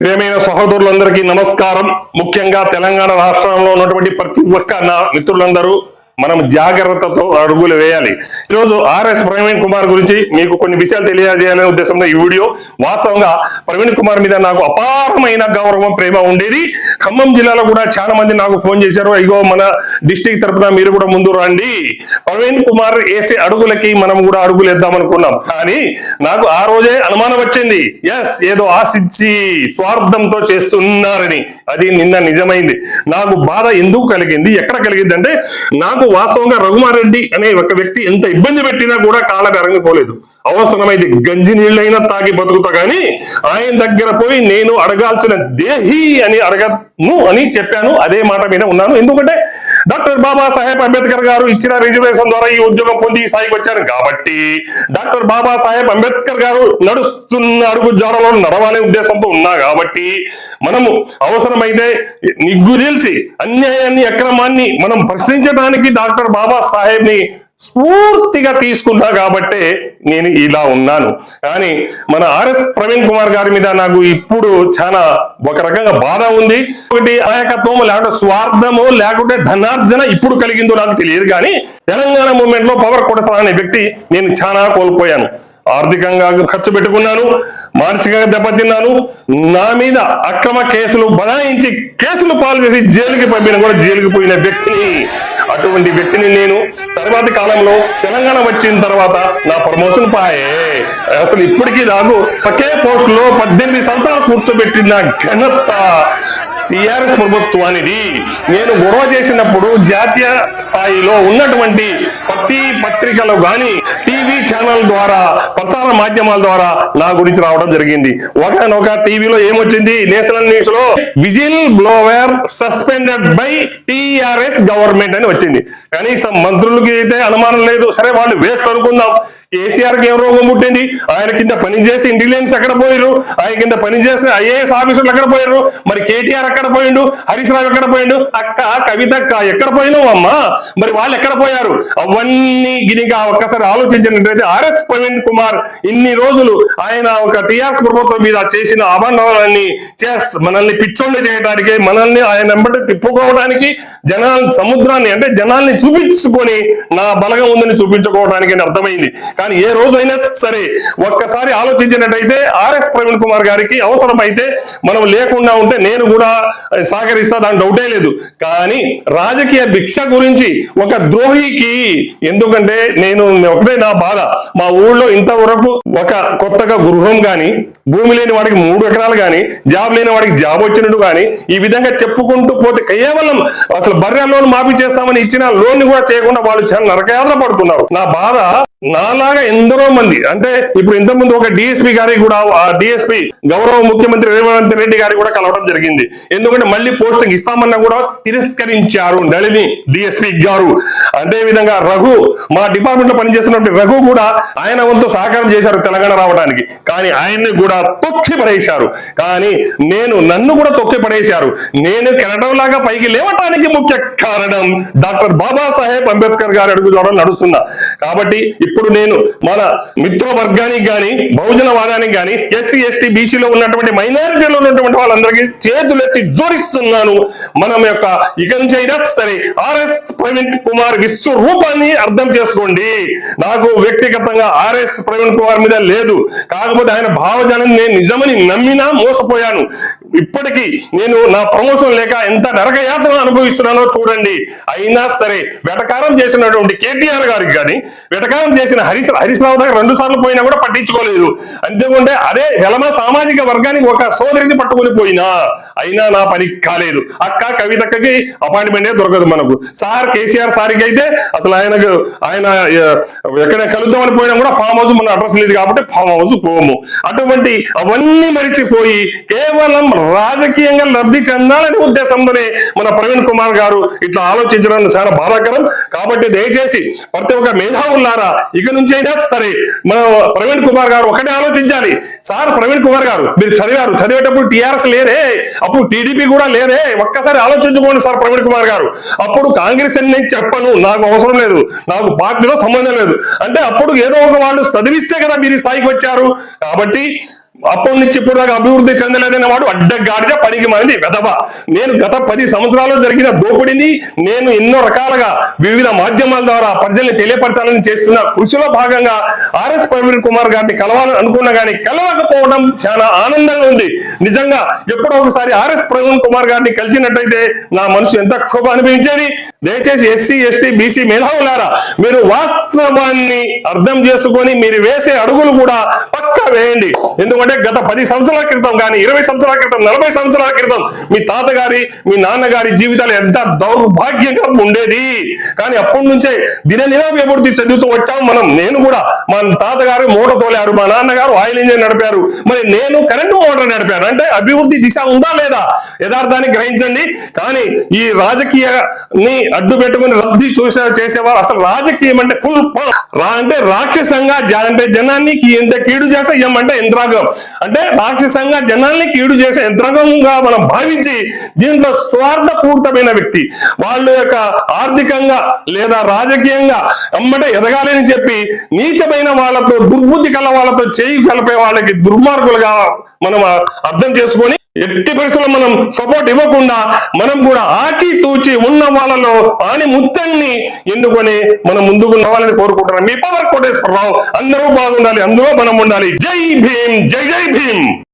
ప్రియమైన సహోదరులందరికీ నమస్కారం. ముఖ్యంగా తెలంగాణ రాష్ట్రంలో ఉన్నటువంటి ప్రతి ఒక్క నా మిత్రులందరూ మనం జాగ్రత్తతో అడుగులు వేయాలి. ఈరోజు ఆర్ఎస్ ప్రవీణ్ కుమార్ గురించి మీకు కొన్ని విషయాలు తెలియజేయాలనే ఉద్దేశంలో ఈ వీడియో. వాస్తవంగా ప్రవీణ్ కుమార్ మీద నాకు అపారమైన గౌరవం ప్రేమ ఉండేది. ఖమ్మం జిల్లాలో కూడా చాలా మంది నాకు ఫోన్ చేశారు. ఇగో మన డిస్టిక్ తరపున మీరు కూడా ముందు రండి. ప్రవీణ్ కుమార్ వేసే అడుగులకి మనం కూడా అడుగులు వేద్దాం అనుకున్నాం. కానీ నాకు ఆ రోజే అనుమానం వచ్చింది. ఎస్ ఏదో ఆశించి స్వార్థంతో చేస్తున్నారని. అది నిన్న నిజమైంది. నాకు బాధ ఎందుకు కలిగింది? ఎక్కడ కలిగింది అంటే నాకు వాస్తవంగా రఘుమారెడ్డి అనే ఒక వ్యక్తి ఎంత ఇబ్బంది పెట్టినా కూడా కాళ్ళకి అరంగిపోలేదు అవసరమైతే గంజి నీళ్ళైనా తాగి బతుకుతా కానీ ఆయన దగ్గర పోయి నేను అడగాల్సిన దేహి అని అడగ ను అని చెప్పాను అదే మాట మీద ఉన్నాను. ఎందుకంటే డాక్టర్ బాబా సాహెబ్ అంబేద్కర్ గారు ఇచ్చిన రిజర్వేషన్ ద్వారా ఈ ఉద్యోగం పొంది ఈ స్థాయికి వచ్చారు. కాబట్టి డాక్టర్ బాబా సాహెబ్ అంబేద్కర్ గారు నడుస్తున్న అడుగు జాడలో నడవాలనే ఉద్దేశంతో ఉన్నా కాబట్టి మనము అవసరమైతే నిగ్గు తెలిసి అన్యాయాన్ని అక్రమాన్ని మనం ప్రశ్నించడానికి డాక్టర్ బాబా సాహెబ్ని స్ఫూర్తిగా తీసుకున్నా కాబట్టే నేను ఇలా ఉన్నాను. కానీ మన ఆర్ఎస్ ప్రవీణ్ కుమార్ గారి మీద నాకు ఇప్పుడు చాలా ఒక రకంగా బాధ ఉంది. ఒకటి ఆయకత్వము లేకుంటే స్వార్థము లేకుంటే ధనార్జన ఇప్పుడు కలిగిందో నాకు తెలియదు కానీ తెలంగాణ మూమెంట్లో పవర్ కొడసా అనే వ్యక్తి నేను చాలా కోల్పోయాను. ఆర్థికంగా ఖర్చు పెట్టుకున్నాను మానసికంగా దెబ్బతిన్నాను. నా మీద అక్రమ కేసులు బనాయించి కేసులు పాలు చేసి జైలుకి పంపిన కూడా జైలుకి పోయిన వ్యక్తిని అటువంటి వ్యక్తిని నేను తర్వాతి కాలంలో తెలంగాణ వచ్చిన తర్వాత నా ప్రమోషన్ పాయే. అసలు ఇప్పటికీ నాకు ఒకే పోస్ట్లో పద్దెనిమిది సంవత్సరాలు కూర్చోబెట్టిన ఘనత. టిఆర్ఎస్ ప్రభుత్వానిది నేను గొడవ చేసినప్పుడు జాతీయ స్థాయిలో ఉన్నటువంటి ప్రతి పత్రికలు గాని టీవీ ఛానల్ ద్వారా ప్రసార మాధ్యమాల ద్వారా నా గురించి రావడం జరిగింది. ఒకనొక టీవీలో ఏమొచ్చింది? నేషనల్ న్యూస్లో whistle blower suspended by TRS government అని వచ్చింది. కనీసం మంత్రులకి అయితే అనుమానం లేదు. సరే వాళ్ళు వేస్ట్ అనుకుందాం. కేసీఆర్కి ఏం రోగం పుట్టింది? ఆయన కింద పనిచేసి ఇంటెలిజెన్స్ ఎక్కడ పోయారు ఆయన కింద పనిచేసి ఐఏఎస్ ఆఫీసర్లు ఎక్కడ పోయారు మరి కేటీఆర్ ఎక్కడ పోయిండు? హరీశ్రావు ఎక్కడ పోయిండు? అక్క కవితక్క ఎక్కడ పోయినావు అమ్మా? మరి వాళ్ళు ఎక్కడ పోయారు? అవన్నీ గినిగా ఒక్కసారి ఆలోచించినట్లయితే ఆర్ఎస్ ప్రవీణ్ కుమార్ ఇన్ని రోజులు ఆయన ఒక టిఆర్ఎస్ ప్రభుత్వం మీద చేసిన అభండాలన్నీ చేస్ మనల్ని పిచ్చోళ్ళు చేయడానికి మనల్ని ఆయన వెంబడి తిప్పుకోవడానికి జనాల సముద్రాన్ని అంటే జనాల్ని చూపించుకొని నా బలగం ఉందని చూపించుకోవడానికి అర్థమైంది. కానీ ఏ రోజైనా సరే ఒక్కసారి ఆలోచించినట్టయితే ఆర్ఎస్ ప్రవీణ్ కుమార్ గారికి అవసరమైతే మనం లేకుండా ఉంటే నేను కూడా సహకరిస్తా దాని డౌటే లేదు. కానీ రాజకీయ భిక్ష గురించి ఒక ద్రోహికి ఎందుకంటే నేను ఒకటే నా బాధ. మా ఊళ్ళో ఇంతవరకు ఒక కొత్తగా గృహం గాని భూమి లేని వాడికి మూడు ఎకరాలు గాని జాబ్ లేని వాడికి జాబ్ వచ్చినట్టు గాని ఈ విధంగా చెప్పుకుంటూ పోతే కేవలం అసలు బర్రె లోన్ మాఫీ చేస్తామని ఇచ్చిన లోన్ కూడా చేయకుండా వాళ్ళు చాలా నరకయాత్ర పడుతున్నారు. నా బాధ నాలాగా ఎందరో మంది అంటే ఇప్పుడు ఇంతకుముందు ఒక డిఎస్పీ గారికి కూడా ఆ డిఎస్పీ గౌరవ ముఖ్యమంత్రి రేవంత్ రెడ్డి గారికి కూడా కలవడం జరిగింది. ఎందుకంటే మళ్ళీ పోస్టింగ్ ఇస్తామన్నా కూడా తిరస్కరించారు నళిని డిఎస్పీ గారు. అదే విధంగా రఘు మా డిపార్ట్మెంట్లో పనిచేస్తున్నటువంటి రఘు కూడా ఆయన వంతు సహకారం చేశారు తెలంగాణ రావడానికి. కానీ ఆయన్ని కూడా తొక్కి పడేశారు. కానీ నేను నన్ను కూడా తొక్కి పడేశారు. నేను కెనడం లాగా పైకి లేవటానికి ముఖ్య కారణం డాక్టర్ బాబాసాహెబ్ అంబేద్కర్ గారి అడుగు ద్వారా నడుస్తున్నా. కాబట్టి ఇప్పుడు నేను మన మిత్ర వర్గానికి బహుజన వాదానికి ఎస్సీ ఎస్టీ బీసీలో ఉన్నటువంటి మైనారిటీలో ఉన్నటువంటి వాళ్ళందరికీ చేతులెత్తి జోడిస్తున్నాను. మనం యొక్క ఇక నుంచి అయినా సరే ఆర్ఎస్ ప్రవీణ్ కుమార్ విశ్వరూపాన్ని అర్థం చేసుకోండి. నాకు వ్యక్తిగతంగా ఆర్ఎస్ ప్రవీణ్ కుమార్ మీద లేదు. కాకపోతే ఆయన భావజాలను నేను నిజమని నమ్మినా మోసపోయాను. ఇప్పటికీ నేను నా ప్రమోషన్ లేక ఎంత నరకయాతన అనుభవిస్తున్నానో చూడండి. అయినా సరే వెటకారం చేసినటువంటి కేటీఆర్ గారికి కానీ వెటకారం చేసిన హరీష్ హరీష్ రావు దగ్గర రెండు సార్లు పోయినా కూడా పట్టించుకోలేదు. అంతేకుంటే అదే వెలమ సామాజిక వర్గానికి ఒక సోదరిని పట్టుకొని పోయినా అయినా నా పని కాలేదు. అక్క కవితక్కకి అపాయింట్మెంటే దొరకదు మనకు. సార్ కేసీఆర్ సార్కి అయితే అసలు ఆయనకు ఆయన ఎక్కడ కలుద్దామని పోయినా కూడా ఫామ్ హౌస్ మన అడ్రస్ లేదు కాబట్టి ఫామ్ హౌస్ పోము. అటువంటి అవన్నీ మరిచిపోయి కేవలం రాజకీయంగా లబ్ధి చెందాలనే ఉద్దేశంతోనే మన ప్రవీణ్ కుమార్ గారు ఇట్లా ఆలోచించడం చాలా బాధాకరం. కాబట్టి దయచేసి ప్రతి ఒక్క మేధావులారా ఇక నుంచి అయినా సరే మన ప్రవీణ్ కుమార్ గారు ఒకటే ఆలోచించాలి. సార్ ప్రవీణ్ కుమార్ గారు మీరు చదివారు. చదివేటప్పుడు టిఆర్ఎస్ లేరే అప్పుడు టీడీపీ కూడా లేరే ఒక్కసారి ఆలోచించుకోండి సార్ ప్రవీణ్ కుమార్ గారు. అప్పుడు కాంగ్రెస్ అని నేను చెప్పను. నాకు అవసరం లేదు. నాకు పార్టీలో సంబంధం లేదు. అంటే అప్పుడు ఏదో ఒక వాళ్ళు చదివిస్తే కదా మీరు స్థాయికి వచ్చారు. కాబట్టి అప్పటి నుంచి ఇప్పుడు దాకా అభివృద్ధి చెందలేదన్న వాడు అడ్డగాడిగా పనికి మారింది వెధవ. నేను గత పది సంవత్సరాలు జరిగిన దోపిడీని నేను ఎన్నో రకాలుగా వివిధ మాధ్యమాల ద్వారా ప్రజల్ని తెలియపరచాలని చేస్తున్న కృషిలో భాగంగా ఆర్ఎస్ ప్రవీణ్ కుమార్ గారిని కలవాలని అనుకున్నా కానీ కలవకపోవడం చాలా ఆనందంగా ఉంది. నిజంగా ఎప్పుడో ఒకసారి ఆర్ఎస్ ప్రవీణ్ కుమార్ గారిని కలిసినట్టయితే నా మనసు ఎంత క్షోభ అనిపించేది దయచేసి ఎస్సీ ఎస్టీ బీసీ మేధావులారా మీరు వాస్తవాన్ని అర్థం చేసుకొని మీరు వేసే అడుగులు కూడా పక్కా వేయండి. ఎందుకంటే గత పది సంవత్సరాల క్రితం కానీ ఇరవై సంవత్సరాల క్రితం నలభై సంవత్సరాల క్రితం మీ తాతగారి మీ నాన్నగారి జీవితాలు ఎంత దౌర్భాగ్యంగా ఉండేది. కానీ అప్పటి నుంచే దినదినం అభివృద్ధి చెందుతూ వచ్చాము మనం. నేను కూడా మా తాతగారు మోటార్ తోలారు మా నాన్నగారు ఆయిల్ ఇంజిన్ నడిపారు. మరి నేను కరెంటు మోటార్ నడిపాను. అంటే అభివృద్ధి దిశ ఉందా లేదా? యథార్థాన్ని గ్రహించండి. కానీ ఈ రాజకీయాన్ని అడ్డు పెట్టుకుని లబ్ధి చూసే చేసేవారు. అసలు రాజకీయం అంటే ఫుల్ అంటే రాక్షసంగా అంటే జనాన్ని ఎంత కీడు చేసే ఏమంటే యంత్రాంగం అంటే రాక్షసంగా జనాన్ని కీడు చేసే యంత్రాంగంగా మనం భావించి దీంట్లో స్వార్థపూరితమైన వ్యక్తి. వాళ్ళ యొక్క ఆర్థికంగా లేదా రాజకీయంగా అమ్మటే ఎదగాలని చెప్పి నీచమైన వాళ్ళతో దుర్బుద్ధి కల వాళ్ళతో చేయి కలిపే వాళ్ళకి దుర్మార్గులుగా మనం అర్థం చేసుకొని ఎట్టి పరిస్థితుల్లో మనం సపోర్ట్ ఇవ్వకుండా మనం కూడా ఆచి తూచి ఉన్న వాళ్ళలో ఆని ముత్తల్ని ఎందుకొని మనం ముందుకు రావాలని కోరుకుంటున్నాం. మీ పవర్ కోటేశ్వరరావు అందరూ బాగుండాలి అందులో మనం ఉండాలి. జై భీమ్ జై జై భీమ్.